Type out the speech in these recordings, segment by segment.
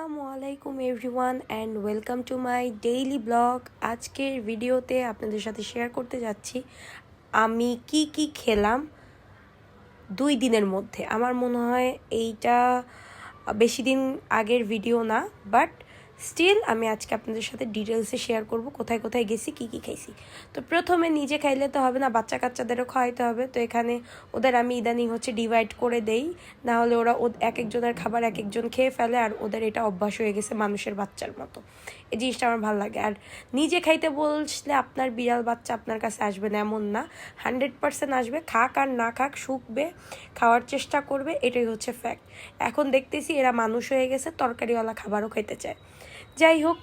আসসালামু আলাইকুম everyone and welcome to my daily blog. আজকের ভিডিওতে আপনাদের সাথে শেয়ার করতে যাচ্ছি, আমি কি কি খেলাম দুই দিনের মধ্যে। আমার মনে হয় এইটা বেশি দিন আগের ভিডিও না, বাট স্টিল আমি আজকে আপনাদের সাথে ডিটেলসে শেয়ার করব, কোথায় কোথায় গেছি, কি কি খাইছি। তো প্রথমে নিজে খাইলে তো হবে না বাচ্চা কাচ্চাদেরও খাওয়াইতে হবে। তো এখানে ওদের আমি ইদানিং হচ্ছে ডিভাইড করে দেই। না হলে ওরা এক একজনের খাবার এক একজন খেয়ে ফেলে, আর ওদের এটা অভ্যাস হয়ে গেছে মানুষের বাচ্চার মতো। এই জিনিসটা আমার ভালো লাগে। আর নিজে খাইতে বললে আপনার বিড়াল বাচ্চা আপনার কাছে আসবে না, এমন না। হান্ড্রেড পার্সেন্ট আসবে, খাক আর না খাক, শুকবে, খাওয়ার চেষ্টা করবে, এটাই হচ্ছে ফ্যাক্ট এখন দেখতেছি এরা মানুষ হয়ে গেছে, তরকারিওয়ালা খাবারও খাইতে চায়। যাই হোক,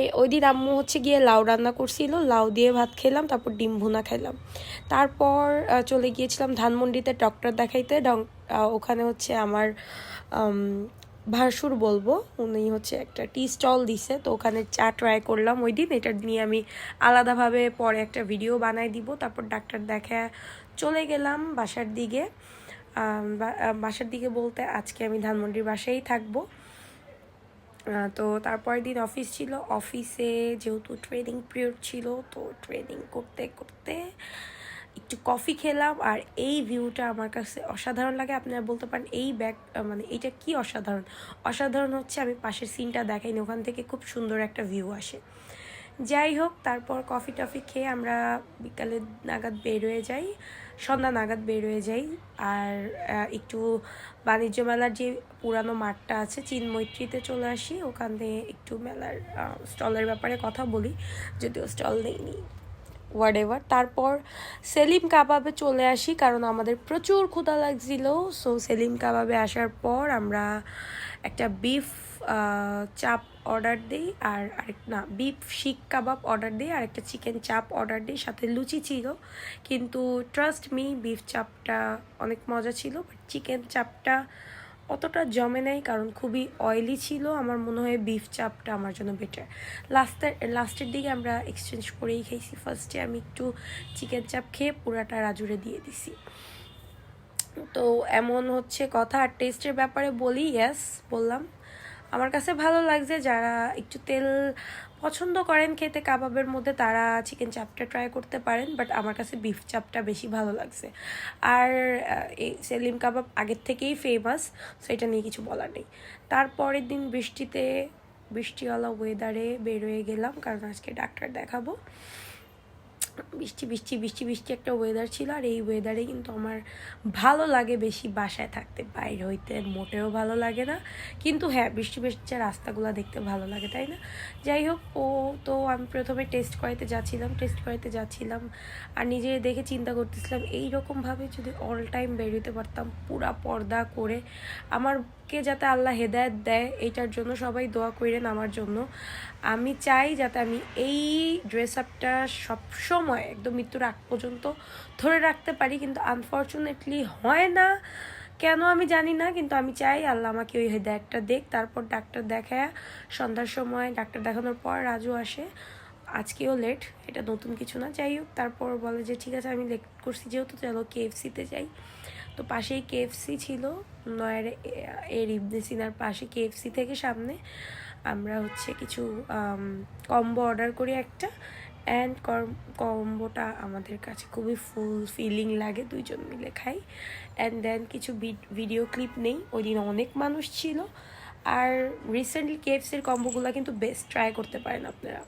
এ ওই দিন আম্মু হচ্ছে গিয়ে লাউ রান্না করছিল, লাউ দিয়ে ভাত খেলাম, তারপর ডিম ভুনা খেলাম। তারপর চলে গিয়েছিলাম ধানমন্ডিতে ডক্টর দেখাইতে ওখানে হচ্ছে আমার ভাসুর বলব, উনি হচ্ছে একটা টি স্টল দিছে, তো ওখানে চা ট্রাই করলাম ওই দিন এটা নিয়ে আমি আলাদাভাবে পরে একটা ভিডিও বানাই দিব, তারপর ডাক্তার দেখা, চলে গেলাম বাসার দিকে। বাসার দিকে বলতে আজকে আমি ধানমন্ডির বাসায় থাকব। তো তারপরের দিন অফিস ছিল। অফিসে যেহেতু ট্রেনিং পিরিয়ড ছিল, তো ট্রেনিং করতে করতে একটু কফি খেলাম। আর এই ভিউটা আমার কাছে অসাধারণ লাগে। আপনারা বলতে পারেন, এই ব্যাগ মানে এইটা কি অসাধারণ? অসাধারণ হচ্ছে আমি পাশের সিনটা দেখাইনি। ওখান থেকে খুব সুন্দর একটা ভিউ আসে। যাই হোক, তারপর কফি টফি খেয়ে আমরা বিকালে নাগাদ বের হয়ে যাই, সন্ধ্যা নাগাদ বের হয়ে যাই। আর একটু বাণিজ্য মেলার যে পুরানো মাঠটা আছে, চিনমৈত্রীতে চলে আসি। ওখান একটু মেলার স্টলের ব্যাপারে কথা বলি, যদিও স্টল নেইনি। হোয়াট এভার তারপর সেলিম কাবাবে চলে আসি, কারণ আমাদের প্রচুর ক্ষুধা লাগছিল। সো সেলিম কাবাবে আসার পর আমরা একটা বিফ চাপ অর্ডার দিই আর আরেক, না বিফ শিক কাবাব অর্ডার দিই আর একটা চিকেন চাপ অর্ডার দিই, সাথে লুচি ছিল। কিন্তু ট্রাস্ট মি বিফ চাপটা অনেক মজা ছিল বাট চিকেন চাপটা অতটা জমে নেই কারণ খুবই অয়েলি ছিল। আমার মনে হয় বিফ চাপটা আমার জন্য বেটার লাস্টের লাস্টের দিকে আমরা এক্সচেঞ্জ করেই খেয়েছি ফার্স্টে আমি একটু চিকেন চাপ খেয়ে পুরাটা রাজুরে দিয়ে দিছি। তো এমন হচ্ছে কথা আর টেস্টের ব্যাপারে বলি ইয়াস বললাম। আমার কাছে ভালো লাগছে যারা একটু তেল পছন্দ করেন খেতে কাবাবের মধ্যে, তারা চিকেন চাপটা ট্রাই করতে পারেন বাট আমার কাছে বিফ চাপটা বেশি ভালো লাগছে। আর এই সেলিম কাবাব আগের থেকেই ফেমাস সো এটা নিয়ে কিছু বলার নেই। তারপরের দিন বৃষ্টিতে বৃষ্টিওয়ালা ওয়েদারে বেরোয় গেলাম, কারণ আজকে ডাক্তার দেখাবো। বৃষ্টি বৃষ্টি বৃষ্টি বৃষ্টি একটা ওয়েদার ছিল আর এই ওয়েদারে কিন্তু আমার ভালো লাগে বেশি বাসায় থাকতে। বাইরে হইতে মোটেও ভালো লাগে না। কিন্তু হ্যাঁ বৃষ্টি বৃষ্টি রাস্তাগুলো দেখতে ভালো লাগে, তাই না? যাই হোক, ও তো আমি প্রথমে টেস্ট করাইতে যাচ্ছিলাম টেস্ট করাইতে যাচ্ছিলাম আর নিজে দেখে চিন্তা করতেছিলাম, এইরকমভাবে যদি অল টাইম বেরোতে পারতাম পুরা পর্দা করে আমারকে যাতে আল্লাহ হেদায়ত দেয় এইটার জন্য সবাই দোয়া করেন আমার জন্য। আমি চাই যাতে আমি এই ড্রেস আপটা সবসময় একদম মৃত্যুর আগ পর্যন্ত ধরে রাখতে পারি, কিন্তু আনফর্চুনেটলি হয় না। কেন আমি জানি না, কিন্তু আমি চাই আল্লাহ আমাকে ওই হেদায়তটা দেখ, তারপর ডাক্তার দেখায়। সন্ধ্যার সময় ডাক্তার দেখানোর পর রাজু আসে। আজকেও লেট এটা নতুন কিছু না। যাই হোক, তারপর বলে যে, ঠিক আছে, আমি লেট করছি যেহেতু, চলো কেএফসিতে যাই। তো পাশেই কেএফসি ছিল নয়ের এর ইবনে সিনার পাশে কেএফসি থেকে সামনে। আমরা হচ্ছে কিছু কম্বো অর্ডার করি একটা। অ্যান্ড কম্বোটা আমাদের কাছে খুবই ফুল ফিলিং লাগে দুইজন মিলে খাই। অ্যান্ড দেন কিছু ভিডিও ক্লিপ নেই, ওই দিন অনেক মানুষ ছিল। আর রিসেন্টলি কেএফসির কম্বোগুলো কিন্তু বেস্ট ট্রাই করতে পারেন আপনারা।